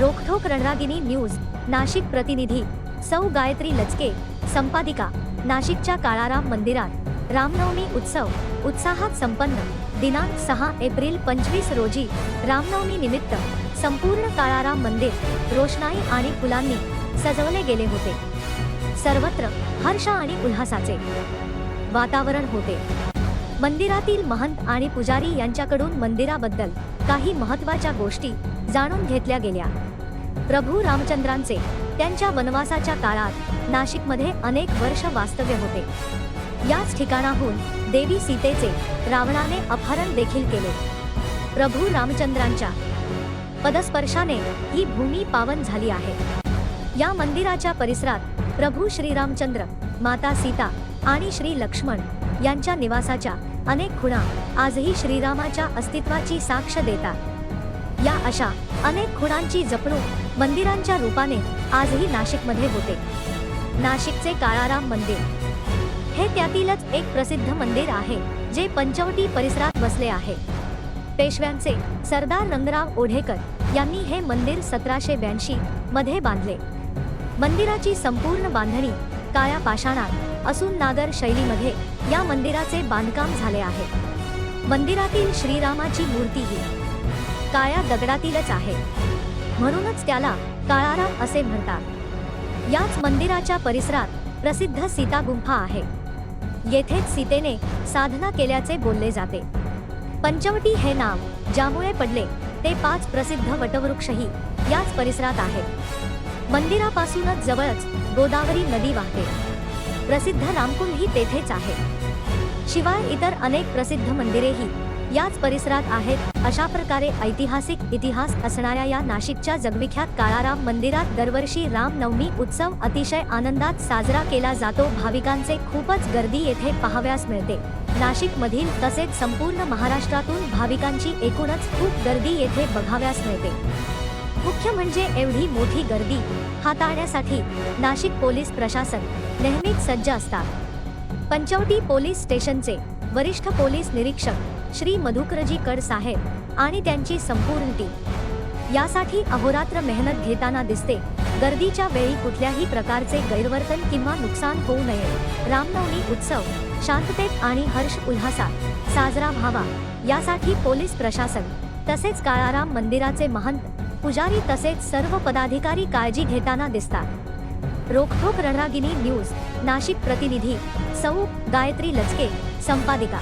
रोखोक Ranragini news Nashik प्रतिनिधी सौ गायत्री लचके संपादिका नाशिकच्या काळाराम मंदिरात रामनवमी उत्सव उत्साहात संपन्न दिनांक सहा एप्रिल पंचवीस रोजी रामनवमी निमित्त संपूर्ण काळाराम मंदिर रोषणाई आणि फुलांनी सजवले गेले होते. सर्वत्र हर्ष आणि उल्हासाचे वातावरण होते. मंदिरातील महंत आणि पुजारी यांच्याकडून मंदिराबद्दल काही महत्त्वाच्या गोष्टी जाणून घेतल्या गेल्या. प्रभू रामचंद्रांचे त्यांच्या वनवासाच्या काळात नाशिकमध्ये अनेक वर्ष वास्तव्य होते. याच ठिकाणाहून देवी सीतेचे रावणाने अपहरण देखील केले. प्रभू रामचंद्रांच्या पदस्पर्शाने ही भूमी पावन झाली आहे. या मंदिराच्या परिसरात प्रभू श्रीरामचंद्र माता सीता आणि श्री लक्ष्मण यांच्या निवासाच्या अनेक खुणा आजही श्रीरामाच्या अस्तित्वाची साक्ष देतात. अशा अनेक खुणांची जपणूक मंदिरांच्या रूपाने आजही नाशिकमध्ये होते. नाशिकचे काळाराम मंदिर. हे त्यातीलच एक प्रसिद्ध मंदिर आहे जे पंचवटी परिसरात बसले आहे. पेशव्यांचे सरदार रंगराव ओढेकर यांनी हे मंदिर सतराशे ब्याऐंशी मध्ये बांधले. मंदिराची संपूर्ण बांधणी काळ्या पाषाणात असून नागर शैलीमध्ये या मंदिराचे बांधकाम झाले आहे. मंदिरातील श्रीरामाची मूर्ती ही काळ्या दगडातीलच आहे. म्हणूनच त्याला काळाराम असे म्हणतात. याच मंदिराच्या परिसरात प्रसिद्ध सीता गुंफा आहे. येथेच सीतेने साधना केल्याचे बोलले जाते. पंचवटी हे नाव ज्यामुळे पडले ते पाच प्रसिद्ध वटवृक्षही याच परिसरात आहेत मंदिरापासूनच जवळच गोदावरी नदी वाहते. प्रसिद्ध रामकुंड ही तेथेच आहे. शिवाय इतर अनेक प्रसिद्ध मंदिरेही याच परिसरात आहेत. अशा प्रकारे ऐतिहासिक इतिहास असणाऱ्या या नाशिकच्या जगविख्यात काळाराम मंदिरात दरवर्षी रामनवमी उत्सव अतिशय आनंदात साजरा केला जातो. भाविकांचे खूपच गर्दी येथे पाहाव्यास मिळते. नाशिक मधील तसेच संपूर्ण महाराष्ट्रातून भाविकांची एकूणच खूप गर्दी येथे बघाव्यास मिळते. मुख्य म्हणजे एवढी मोठी गर्दी हाताळण्यासाठी नाशिक पोलीस प्रशासन नेहमीच सज्ज असतात. पंचवटी पोलीस स्टेशनचे वरिष्ठ पोलीस निरीक्षक श्री मधुकरजी कड साहेब आणि त्यांची संपूर्ण टीम. यासाठी अहोरात्र मेहनत घेताना दिसते गर्दीच्या वेळी कुठल्याही प्रकारचे गैरवर्तन किंवा नुकसान होऊ नये. रामनवमी उत्सव शांततेत आणि हर्ष उल्हासात साजरा व्हावा. यासाठी पोलीस प्रशासन तसेच काळाराम मंदिराचे महंत पुजारी तसेच सर्व पदाधिकारी काळजी घेताना दिसतात. रोखोक रणरागिनी न्यूज नाशिक प्रतिनिधी सौ गायत्री लचके संपादिका